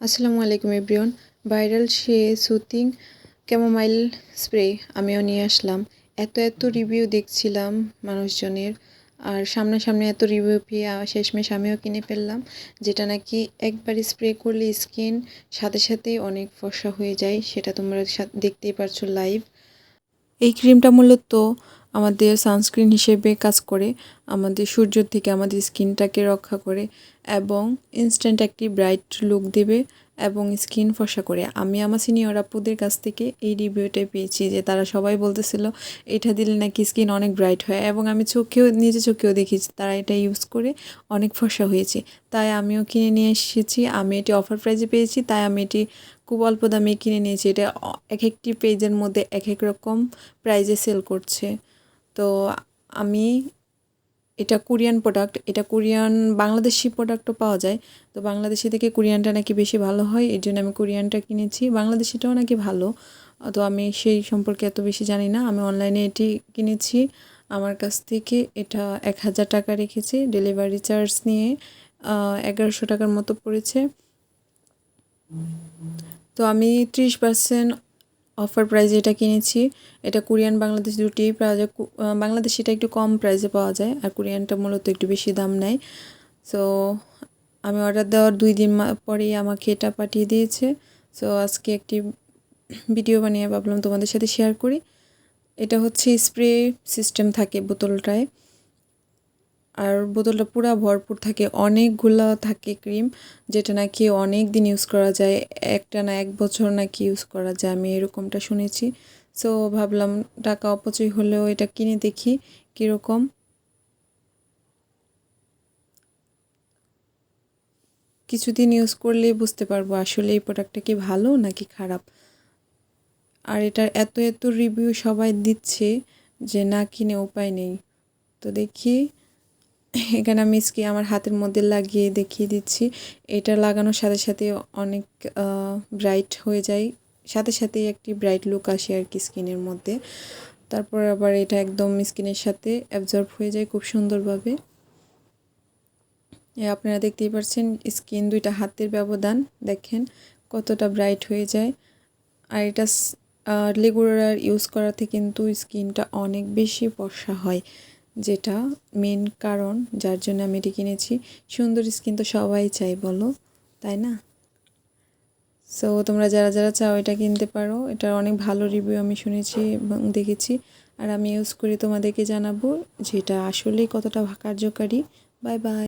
আসসালামু আলাইকুম, everyone. Viral সে সুতিং ক্যামোমাইল স্প্রে আমিও নিয়ে আসলাম। এত এত রিভিউ দেখছিলাম মানুষজনের, আর সামনাসামনি এত রিভিউ পেয়ে শেষমেশ আমিও কিনে ফেললাম, যেটা নাকি একবার স্প্রে করলে স্কিন সাথে সাথেই অনেক ফর্সা হয়ে যায়, সেটা তোমরা দেখতেই পারছ লাইভ। এই ক্রিমটা মূলত আমাদের সানস্ক্রিন হিসেবে কাজ করে, আমাদের সূর্যের থেকে আমাদের স্কিনটাকে রক্ষা করে এবং ইনস্ট্যান্ট একটি ব্রাইট লুক দেবে এবং স্কিন ফসা করে। আমি আমার সিনিয়র আপুদের কাছ থেকে এই রিভিউটা পেয়েছি যে তারা সবাই বলতেছিল, এটা দিলে নাকি স্কিন অনেক ব্রাইট হয়। এবং আমি চোখেও, নিজে চোখেও দেখেছি তারা এটা ইউজ করে অনেক ফসা হয়েছে। তাই আমিও কিনে নিয়ে এসেছি, আমি এটি অফার প্রাইজে পেয়েছি, তাই আমি এটি খুব অল্প দামে কিনে নিয়েছি। এটা এক একটি পেজের মধ্যে এক এক রকম প্রাইজে সেল করছে। তো আমি এটা কোরিয়ান প্রোডাক্ট এটা কোরিয়ান বাংলাদেশি প্রোডাক্টও পাওয়া যায়। তো বাংলাদেশি থেকে কোরিয়ানটা নাকি বেশি ভালো হয়, এর জন্য আমি কোরিয়ানটা কিনেছি। বাংলাদেশিটাও নাকি ভালো, তো আমি সেই সম্পর্কে এত বেশি জানি না। আমি অনলাইনে এটি কিনেছি। আমার কাছ থেকে এটা এক হাজার টাকা রেখেছি। ডেলিভারি চার্জ নিয়ে এগারোশো টাকার মতো পড়েছে। তো আমি ত্রিশ পার্সেন্ট অফার প্রাইজে এটা কিনেছি এটা কোরিয়ান বাংলাদেশ দুটি পাওয়া যায় আহ, বাংলাদেশিটা একটু কম প্রাইসে পাওয়া যায় আর কোরিয়ানটা মূলত একটু বেশি দাম নেয়। সো আমি অর্ডার দেওয়ার দুই দিন পরেই আমাকে এটা পাঠিয়ে দিয়েছে। সো আজকে একটি ভিডিও বানিয়ে ভাবলাম তোমাদের সাথে শেয়ার করি। এটা হচ্ছে স্প্রে সিস্টেম থাকে বোতলটায়। আর বোতলটা পুরো ভরপুর থাকে। অনেকগুলো থাকে ক্রিম, যেটা নাকি অনেক দিন ইউজ করা যায়। একটা না এক বছর নাকি ইউজ করা যায়, আমি এরকমটা শুনেছি। সো, ভাবলাম টাকা অপচয় হলেও এটা কিনে দেখি কীরকম। কিছুদিন ইউজ করলেই বুঝতে পারব আসলে এই প্রোডাক্টটা কি ভালো নাকি খারাপ। আর এটার এত এত রিভিউ সবাই দিচ্ছে যে না কিনে উপায় নেই। তো দেখি এখানে আমি স্কি আমার হাতের মধ্যে লাগিয়ে দেখিয়ে দিচ্ছি। এটা লাগানোর সাথে সাথে অনেক ব্রাইট হয়ে যায়। সাথে সাথে একটি ব্রাইট লুক আসে আর কি স্কিনের মধ্যে। তারপর আবার এটা একদম স্কিনের সাথে অ্যাবজর্ব হয়ে যায় খুব সুন্দরভাবে। আপনারা দেখতেই পাচ্ছেন স্কিন দুইটা হাতের ব্যবধান। দেখেন কতটা ব্রাইট হয়ে যায়। আর এটা রেগুলার ইউজ করাতে কিন্তু স্কিনটা অনেক বেশি বর্ষা হয়। যেটা মেন কারণ যার জন্য আমি এটি কিনেছি। সুন্দর স্কিন তো সবাই চাই বলো, তাই না? সো তোমরা যারা যারা চাও এটা কিনতে পারো। এটার অনেক ভালো রিভিউ আমি শুনেছি এবং দেখেছি। আর আমি ইউজ করে তোমাদেরকে জানাব যে এটা আসলেই কতটা কার্যকারী। Bye bye